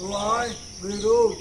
Fly, Blue.